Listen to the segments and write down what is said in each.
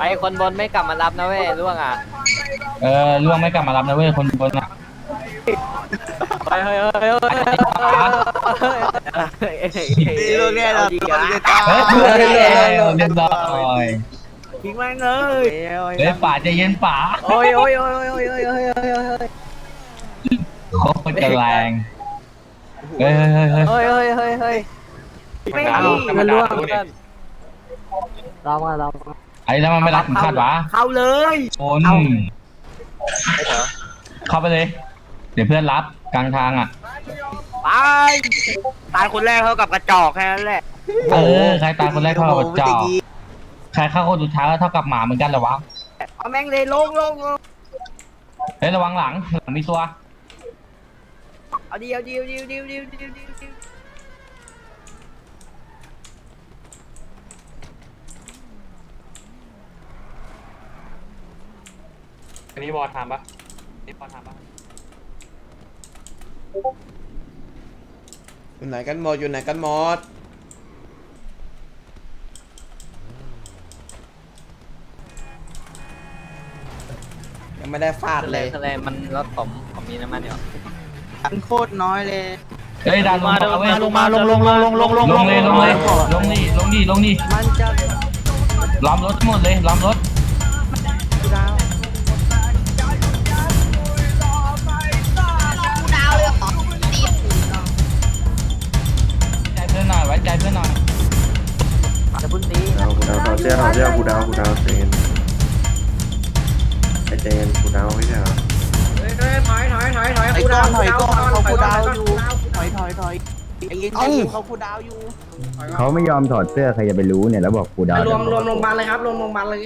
ไอคนบนไม่กลับมารับนะเว้ยล่วงอะเออล่วงไม่กลับมารับนะเว้ยคนบนอะเฮ้ยเฮ้ยเฮ้ยเฮ้ยเฮ้ยลูกเนี่ยเราดีตัวอะจะตายเฮ้ยเพื่อนเรียบร้อยทิ้งแม่งเลยเฮ้ยป่าใจเย็นป่าโอ้ยโอ้ยโอ้ยโอ้ยโอ้ยโอ้ยโอ้ยโอ้ยโอ้ยโคตรจะแรงเฮ้ยเฮ้ยเฮ้ยเฮ้ยเฮ้ยเฮ้ยเฮ้ยเฮ้ยไม่เอามันล่วงลองมาลอง ไอ้แล้วมันไม่รับถึงคาดวะเข้าเลยโอนเข้าไปเลย เดี๋ยวเพื่อนรับกลางทางอะ ไปตายคนแรกเท่ากับกระจอกแค่นั้นแหละ เออ ใครตายคนแรกเท่ากับจอก ใครเข้าคนสุดท้ายก็เท่ากับหมาเหมือนกันเหรอวะเอาแม่งเลยลงลงลงเฮ้ยระวังหลังหลังมีตัว เอาเดียวเดียวเดียวเดียวเดียวเดียวเดียวเดี อันนี้บอลทำปะนี่บอลทำปะอยู่ไหนกันหมดอยู่ไหนกันหมดยังไม่ได้ฟาดทะเลเลยทะเลมันรถผมผมมีน้ำมันอยู่มันโคตรน้อยเลย เฮ้ยดันลงมาเว้ยลงมาลงลงลงลงลงลงลงเลยลงเลยลงนี่ลงนี่ลงนี่มันจะล้อมรถหมดเลยล้อมรถ ดาว ใจเพื่อนหน่อยจะพุ่นตีดาวกูดาวถอดเสื้อถอดเสื้อกูดาวกูดาวเจนไอเจนกูดาวไม่ใช่เหรอไอ้ก้อนถอยก้อนเขาคูดาวอยู่ถอยถอยถอยไอ้ยิงไอ้ยิงเขาคูดาวอยู่เขาไม่ยอมถอดเสื้อใครจะไปรู้เนี่ยแล้วบอกกูดาวรวมรวมโรงพยาบาลเลยครับรวมโรงพยาบาลเลย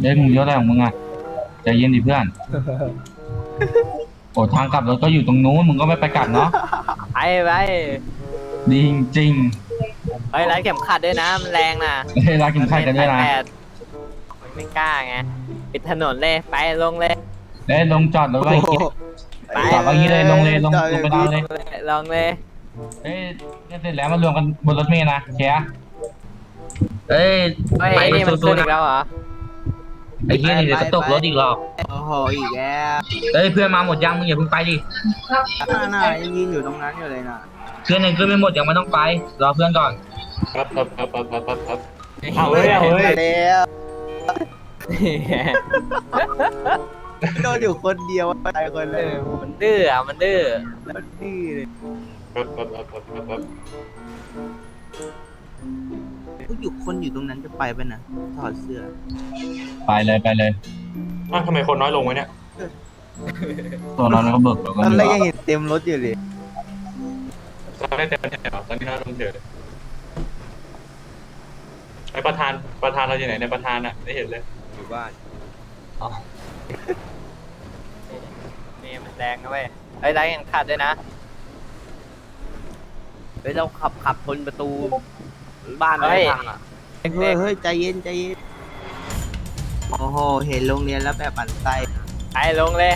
เฮ้ยมึงเยอะอะไรของมึงอะใจเย็นดิเพื่อน โอ้ทางกลับรถก็อยู่ตรงนู้นมึงก็ไม่ไปกลับเนาะไปไปดีจริงเฮ้ยรัดเข็มขัดด้วยนะมันแรงนะๆเฮ้ยรักกินข้าวกันด้วยนะแปดไม่กล้าไงปิดถนนเลยไปลงเลยเฮ้ยลงจอดรถไว้อย่างงี้จอดไว้อย่างงี้เลยลงเลยลงลงไปนอนเลยลงเลย เฮ้ยเนี่ยเสร็จแล้วมารวมกันบนรถเมล์นะเคลียร์เฮ้ยเฮ้ยไอ้นี่มันขึ้นอีกแล้วเหรอ ไอ้เหี้ยนี่เดี๋ยวจะตกรถอีกหรอกโอ้โหอีกแล้วเฮ้ยเพื่อนมาหมดยังมึงอย่าเพิ่งไปดิ น่าน่ายังยืนอยู่ตรงนั้นอยู่เลยน่ะเพื่อนยังขึ้นไม่หมดยังไม่ต้องไป รอเพื่อนก่อน ครับครับครับครับครับครับครับเอาเฮ้ยเอาเฮ้ยมาแล้วโดนอยู่คนเดียวตายคนเลยมันดื้ออะมันดื้อมันนี่เลยครับครับครับครับครับครับ ผู้อยู่คนอยู่ตรงนั้นจะไปไปนะถอดเสื้อไปเลยไปเลยอ้าวทำไมคนน้อยลงวะเนี่ย ตัวเราก็เบิกแล้วก็ตอนเดืแรอกยังเห็นเต็มรถอยู่เลยตอนแรกเต็มแถวตอนนี้น้อยลงเฉยไอประธานประธานเราอยู่ไหนในยประธานอะได้เห็นเลย อยู่บ้านนี่มันแรงนะเว้ยเฮ้ยรัดเข็มขัดด้วยนะเฮ้ยเราขับขับชนประตู บ้านเฮ้ยพังอะเฮ้ยเฮ้ยใจเย็นใจเย็นโอ้โหเห็นโรงเรียนแล้วแบบมันไส้ไปลงเลย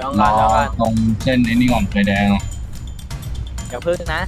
ลงรก่ออนลงก่อนตรงเส้นไอ้นี่ก่อนไฟแดงอะอย่าพึ่งนะ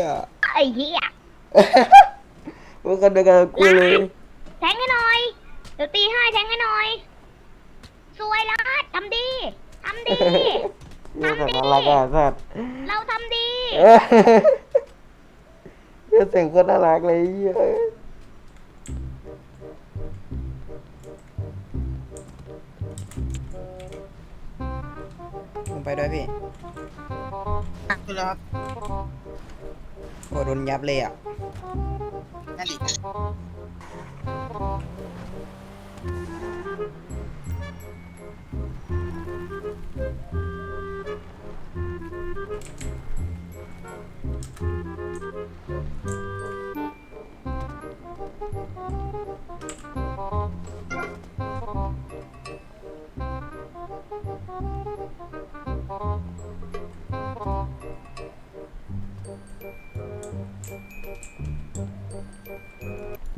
ยไอ้เหี้ยมันกันเดียวกันกูเลยแทงให้หน่อย เดี๋ยวตีให้แทงให้หน่อย สวยละทำดีทำดีนี่สัตว์อะไรกันสัตว์เราทำดีเอ้ยยเสียงโคนน่ารักเลยเหี้ยผมไปด้วยพี่ โอ้โดนยับเลยอะนั่นดิ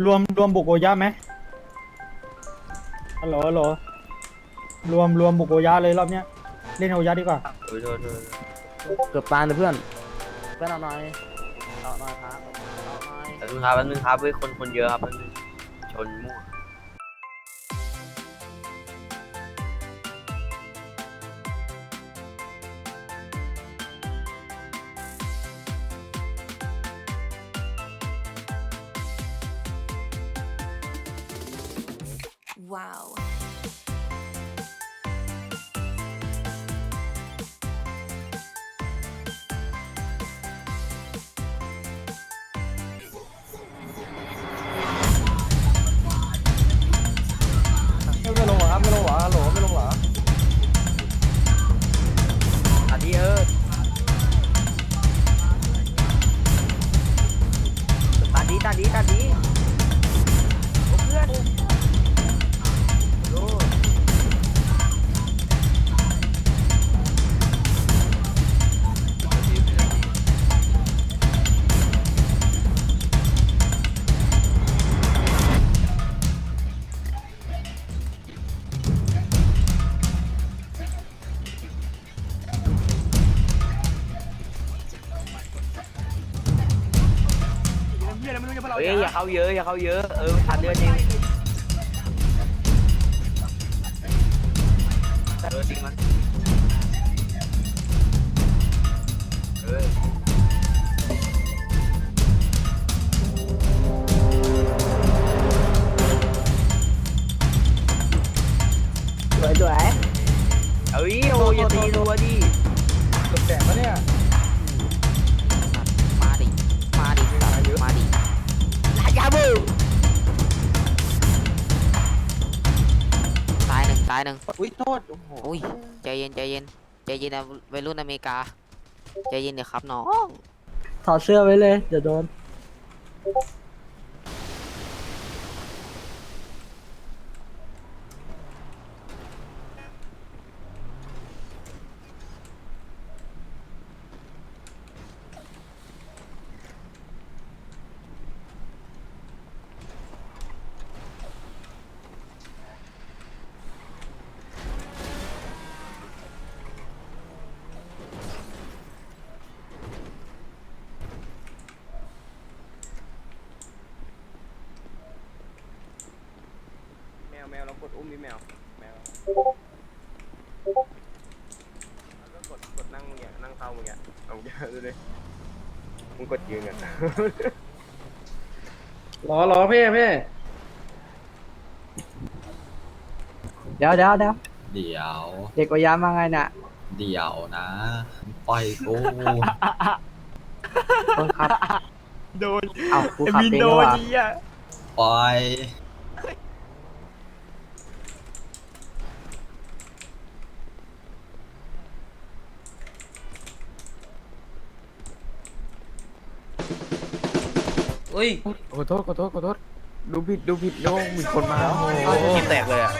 รวมรวมบุกโอยะไหมฮัลโหลฮัลโหลรวมรวมบุกโอยะเลยรอบเนี้ย เล่นโอยะดีกว่าเกือบตายเลยเพื่อนเพื่อนเอาหน่อยเอาหน่อยครับเอาหน่อย แป๊บนึงครับแป๊บนึงครับเฮ้ยคนคนเยอะครับแป๊บนึงชนมั่ว Wow. เฮ้ยอย่าเข้าเยอะอย่าเข้าเยอะเออทันเดือนเองเออจริงมันเออสวยสวยเอ้ยโอ้ยอย่าตีรัวดิ เกือบแตกปะเนี่ย บูตายหนึ่งตายหนึ่งอุ้ยโทษ โอ้โหอุ้ยใจเย็นใจเย็นใจเย็นนะวัยรุ่นอเมริกาใจเย็นเดี๋ยวครับน้องถอดเสื้อไว้เลย เดี๋ยวโดน แมวแมวเรากดอุ้มดิแมวแมวแล้วก็กดกดนั่งมึงอย่างนั่งเข้ามึงอย่างเอาเยอะดูดิมึงกดยืนกัน รอรอพี่พี่เดี๋ยวเดี๋ยวเดี๋ยวเดี๋ยว เด็กโอยะมาไงน่ะเดี๋ยวนะ ปล่อยกูโดนครับ โดนเอากูขับเองดีกว่าปล่อย อุ้ย ขอโทษขอโทษขอโทษดูผิดดูผิดโน้มีคนมากินแตกเลยอะ